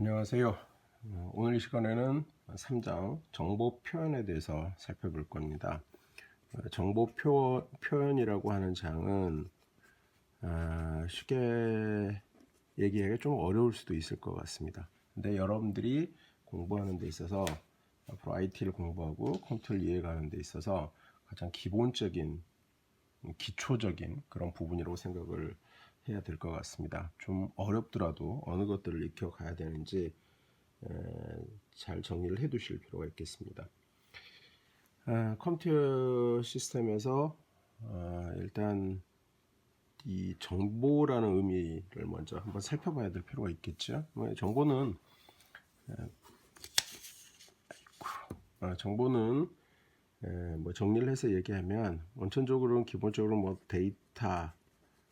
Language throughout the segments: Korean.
안녕하세요. 어, 오늘 이 시간에는 3장 정보 표현에 대해서 살펴볼 겁니다. 어, 정보 표, 표현이라고 하는 장은 아, 쉽게 얘기하기가 좀 어려울 수도 있을 것 같습니다. 근데 여러분들이 공부하는 데 있어서 앞으로 IT를 공부하고 컴퓨터를 이해가는 데 있어서 가장 기본적인 기초적인 그런 부분이라고 생각을 해야 될 것 같습니다. 좀 어렵더라도 어느 것들을 익혀 가야 되는지 에, 잘 정리를 해 두실 필요가 있겠습니다. 아, 컴퓨터 시스템에서 아, 일단 이 정보라는 의미를 먼저 한번 살펴봐야 될 필요가 있겠죠. 뭐, 정보는 에, 아, 정보는 에, 뭐 정리를 해서 얘기하면 원천적으로는 기본적으로 뭐 데이터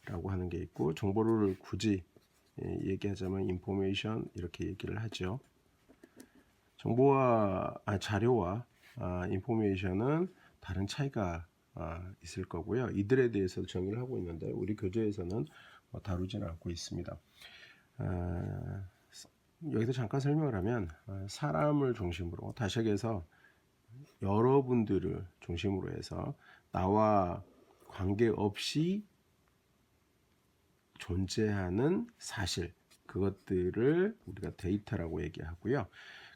라고 하는 게 있고 정보를 굳이 예, 얘기하자면 인포메이션 이렇게 얘기를 하죠. 정보와 아, 자료와 아, 인포메이션은 다른 차이가 아, 있을 거고요. 이들에 대해서 정의를 하고 있는데 우리 교재에서는 뭐 다루지는 않고 있습니다. 아, 여기서 잠깐 설명을 하면 아, 사람을 중심으로 다시 얘기해서 여러분들을 중심으로 해서 나와 관계없이 존재하는 사실 그것들을 우리가 데이터라고 얘기하고요.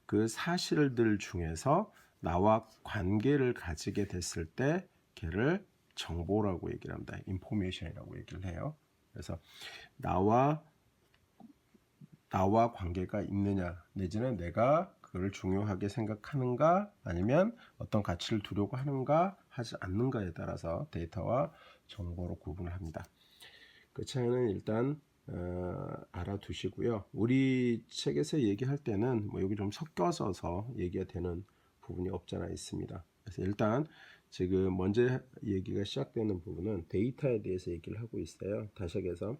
그 사실들 중에서 나와 관계를 가지게 됐을 때 걔를 정보라고 얘기를 합니다. 인포메이션이라고 얘기를 해요. 그래서 나와 나와 관계가 있느냐 내지는 내가 그걸 중요하게 생각하는가 아니면 어떤 가치를 두려고 하는가 하지 않는가에 따라서 데이터와 정보로 구분을 합니다. 그 차이는 일단 어, 알아두시고요. 우리 책에서 얘기할 때는 뭐 여기 좀 섞여서 얘기가 되는 부분이 없잖아 있습니다. 그래서 일단 지금 먼저 얘기가 시작되는 부분은 데이터에 대해서 얘기를 하고 있어요. 다시 얘기해서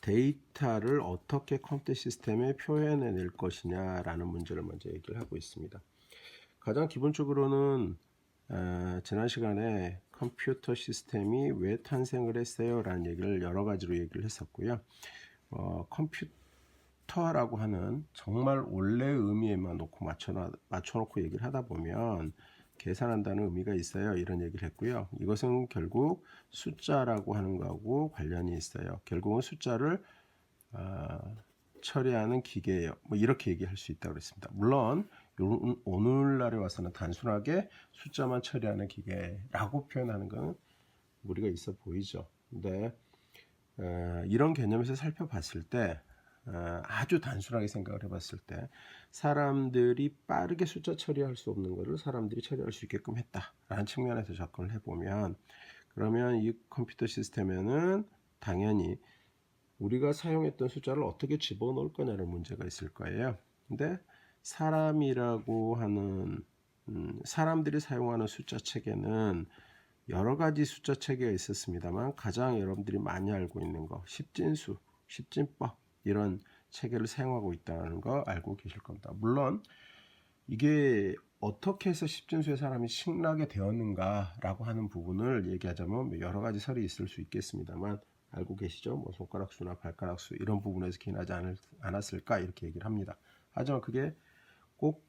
데이터를 어떻게 컴퓨터 시스템에 표현해낼 것이냐라는 문제를 먼저 얘기를 하고 있습니다. 가장 기본적으로는 어, 지난 시간에 컴퓨터 시스템이 왜 탄생을 했어요 라는 얘기를 여러 가지로 얘기를 했었고요. 어, 컴퓨터라고 하는 정말 원래 의미에만 놓고 맞춰 맞춰놓고 얘기를 하다 보면 계산한다는 의미가 있어요. 이런 얘기를 했고요. 이것은 결국 숫자라고 하는 거하고 관련이 있어요. 결국은 숫자를 어, 처리하는 기계예요. 뭐 이렇게 얘기할 수 있다고 그랬습니다. 물론 오늘날에 와서는 단순하게 숫자만 처리하는 기계라고 표현하는 것은 무리가 있어 보이죠. 근데 어, 이런 개념에서 살펴봤을 때 어, 아주 단순하게 생각을 해봤을 때 사람들이 빠르게 숫자 처리할 수 없는 것을 사람들이 처리할 수 있게끔 했다라는 측면에서 접근을 해보면 그러면 이 컴퓨터 시스템에는 당연히 우리가 사용했던 숫자를 어떻게 집어넣을 거냐는 문제가 있을 거예요. 근데 사람이라고 하는 음, 사람들이 사용하는 숫자 체계는 여러 가지 숫자 체계가 있었습니다만 가장 여러분들이 많이 알고 있는 거 십진수, 십진법 이런 체계를 사용하고 있다는 거 알고 계실 겁니다. 물론 이게 어떻게 해서 십진수의 사람이 신나게 되었는가라고 하는 부분을 얘기하자면 여러 가지 설이 있을 수 있겠습니다만 알고 계시죠? 뭐 손가락 수나 발가락 수 이런 부분에서 기인하지 않았을까 이렇게 얘기를 합니다. 하지만 그게 꼭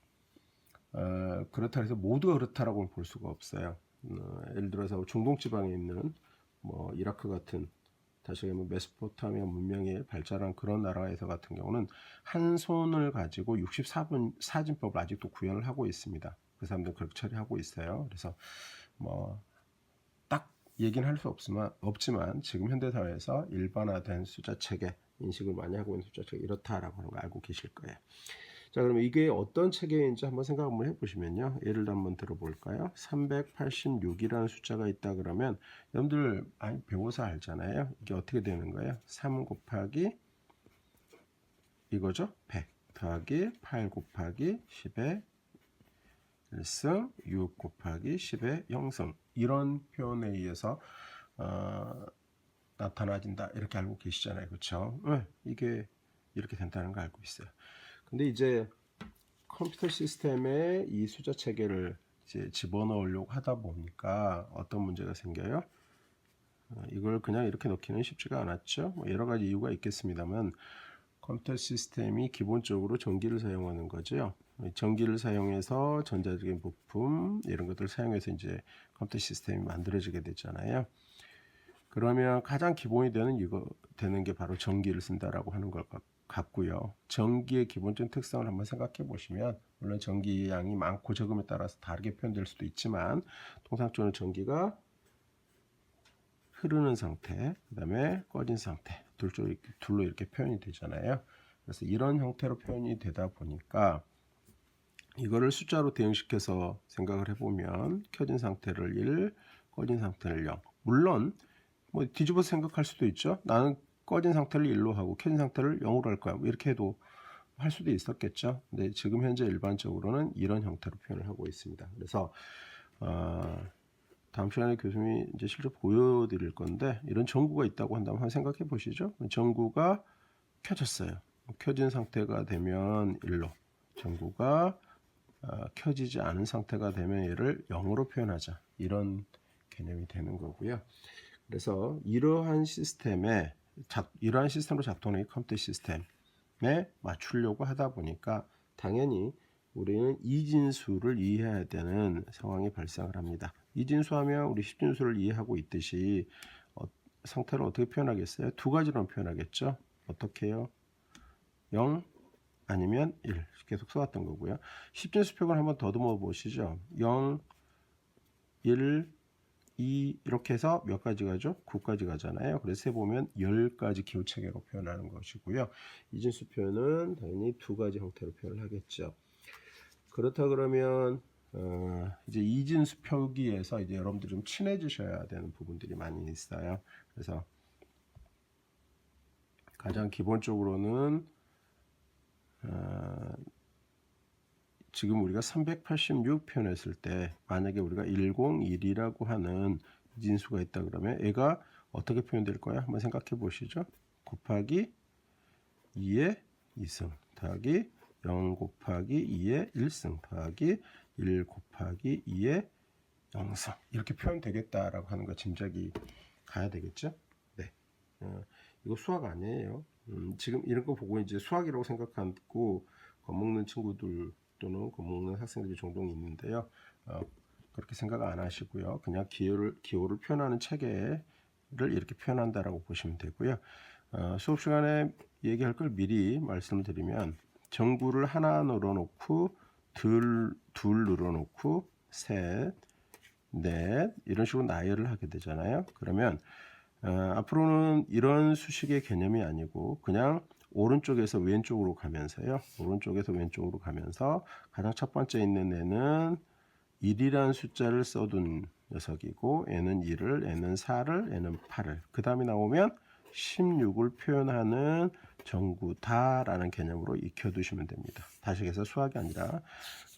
어, 그렇다 해서 모두가 그렇다라고는 볼 수가 없어요. 어, 예를 들어서 중동 지방에 있는 뭐 이라크 같은 다시 말하면 메소포타미아 문명이 발달한 그런 나라에서 같은 경우는 한 손을 가지고 64분 사진법을 아직도 구현을 하고 있습니다. 그 사람들 그렇게 처리하고 있어요. 그래서 뭐 딱 얘기는 할 수 없지만 없지만 지금 현대 사회에서 일반화된 숫자 체계 인식을 많이 하고 있는 숫자 체계 이렇다라고 하는 거 알고 계실 거예요. 자, 그러면 이게 어떤 체계인지 한번 생각 한번 해보시면요. 예를 한번 들어볼까요? 386이라는 숫자가 있다 그러면 여러분들 많이 배워서 알잖아요. 이게 어떻게 되는 거예요? 3 곱하기 이거죠? 100 더하기 8 곱하기 10의 1승 6 곱하기 10의 0승 이런 표현에 의해서 어, 나타나진다 이렇게 알고 계시잖아요. 그렇죠? 네, 이게 이렇게 된다는 거 알고 있어요. 근데 이제 컴퓨터 시스템에 이 숫자 체계를 이제 집어넣으려고 하다 보니까 어떤 문제가 생겨요? 어, 이걸 그냥 이렇게 넣기는 쉽지가 않았죠. 뭐 여러 가지 이유가 있겠습니다만 컴퓨터 시스템이 기본적으로 전기를 사용하는 거죠. 전기를 사용해서 전자적인 부품 이런 것들을 사용해서 이제 컴퓨터 시스템이 만들어지게 되잖아요. 그러면 가장 기본이 되는 이거 되는 게 바로 전기를 쓴다라고 하는 걸 같- 같고요. 전기의 기본적인 특성을 한번 생각해 보시면 물론 전기 양이 많고 적음에 따라서 다르게 표현될 수도 있지만 통상적으로 전기가 흐르는 상태, 그다음에 꺼진 상태 둘쪽 이렇게 둘로 이렇게 표현이 되잖아요. 그래서 이런 형태로 표현이 되다 보니까 이거를 숫자로 대응시켜서 생각을 해보면 켜진 상태를 1, 꺼진 상태를 0. 물론 뭐 뒤집어 서 생각할 수도 있죠. 나는 꺼진 상태를 1로 하고 켜진 상태를 0으로 할 거야. 뭐 이렇게 해도 할 수도 있었겠죠. 근데 지금 현재 일반적으로는 이런 형태로 표현을 하고 있습니다. 그래서 어, 다음 시간에 교수님이 이제 실제 보여드릴 건데 이런 전구가 있다고 한다면 한번 생각해 보시죠. 전구가 켜졌어요. 켜진 상태가 되면 1로 전구가 어, 켜지지 않은 상태가 되면 얘를 0으로 표현하자 이런 개념이 되는 거고요. 그래서 이러한 시스템에 작, 이러한 시스템으로 작동하는 이 컴퓨터 시스템에 맞추려고 하다 보니까 당연히 우리는 이진수를 이해해야 되는 상황이 발생을 합니다. 이진수하면 우리 십진수를 이해하고 있듯이 어, 상태를 어떻게 표현하겠어요? 두 가지로 표현하겠죠. 어떻게요? 0 아니면 1 계속 써왔던 거고요. 십진수 표현 한번 더듬어 보시죠. 0, 1, 2 이렇게 해서 몇 가지 가죠? 9까지 가잖아요. 그래서 해보면 10가지 기호체계로 표현하는 것이고요. 이진수 표현은 당연히 두 가지 형태로 표현을 하겠죠. 그렇다 그러면 어, 이제 이진수 표기에서 이제 여러분들이 좀 친해지셔야 되는 부분들이 많이 있어요. 그래서 가장 기본적으로는 어, 지금 우리가 386 표현 했을 때 만약에 우리가 101이라고 하는 진수가 있다 그러면 얘가 어떻게 표현될 거야? 한번 생각해 보시죠. 곱하기 2의 2승 더하기 0 곱하기 2의 1승 더하기 1 곱하기 2의 0승 이렇게 표현되겠다라고 하는 거 짐작이 가야 되겠죠? 네. 어, 이거 수학 아니에요. 음, 지금 이런 거 보고 이제 수학이라고 생각하고 겁먹는 친구들 또는 겁먹는 학생들이 종종 있는데요. 어, 그렇게 생각 안 하시고요. 그냥 기호를 기호를 표현하는 체계를 이렇게 표현한다라고 보시면 되고요. 어, 수업 시간에 얘기할 걸 미리 말씀을 드리면 전구를 하나 늘어놓고 둘, 둘 늘어놓고 셋, 넷 이런 식으로 나열을 하게 되잖아요. 그러면 어, 앞으로는 이런 수식의 개념이 아니고 그냥 오른쪽에서 왼쪽으로 가면서요. 오른쪽에서 왼쪽으로 가면서 가장 첫 번째 있는 애는 1이라는 숫자를 써둔 녀석이고 애는 1을, 애는 4를, 애는 8을. 그 다음에 나오면 16을 표현하는 전구다라는 개념으로 익혀두시면 됩니다. 다시 해서 수학이 아니라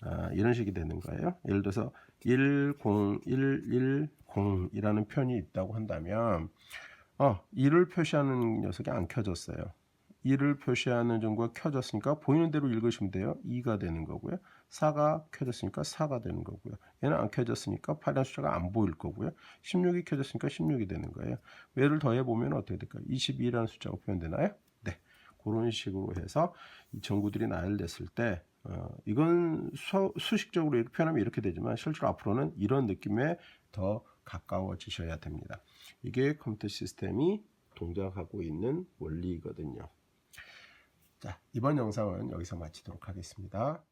아, 이런 식이 되는 거예요. 예를 들어서 10110이라는 표현이 있다고 한다면 어, 1을 표시하는 녀석이 안 켜졌어요. 1을 표시하는 전구가 켜졌으니까 보이는 대로 읽으시면 돼요. 2가 되는 거고요. 4가 켜졌으니까 4가 되는 거고요. 얘는 안 켜졌으니까 8이라는 숫자가 안 보일 거고요. 16이 켜졌으니까 16이 되는 거예요. 얘를 더해 보면 어떻게 될까요? 22라는 숫자가 표현되나요? 네. 그런 식으로 해서 이 전구들이 나열됐을 때 어, 이건 수, 수식적으로 이렇게 표현하면 이렇게 되지만 실제로 앞으로는 이런 느낌에 더 가까워지셔야 됩니다. 이게 컴퓨터 시스템이 동작하고 있는 원리거든요. 자, 이번 영상은 여기서 마치도록 하겠습니다.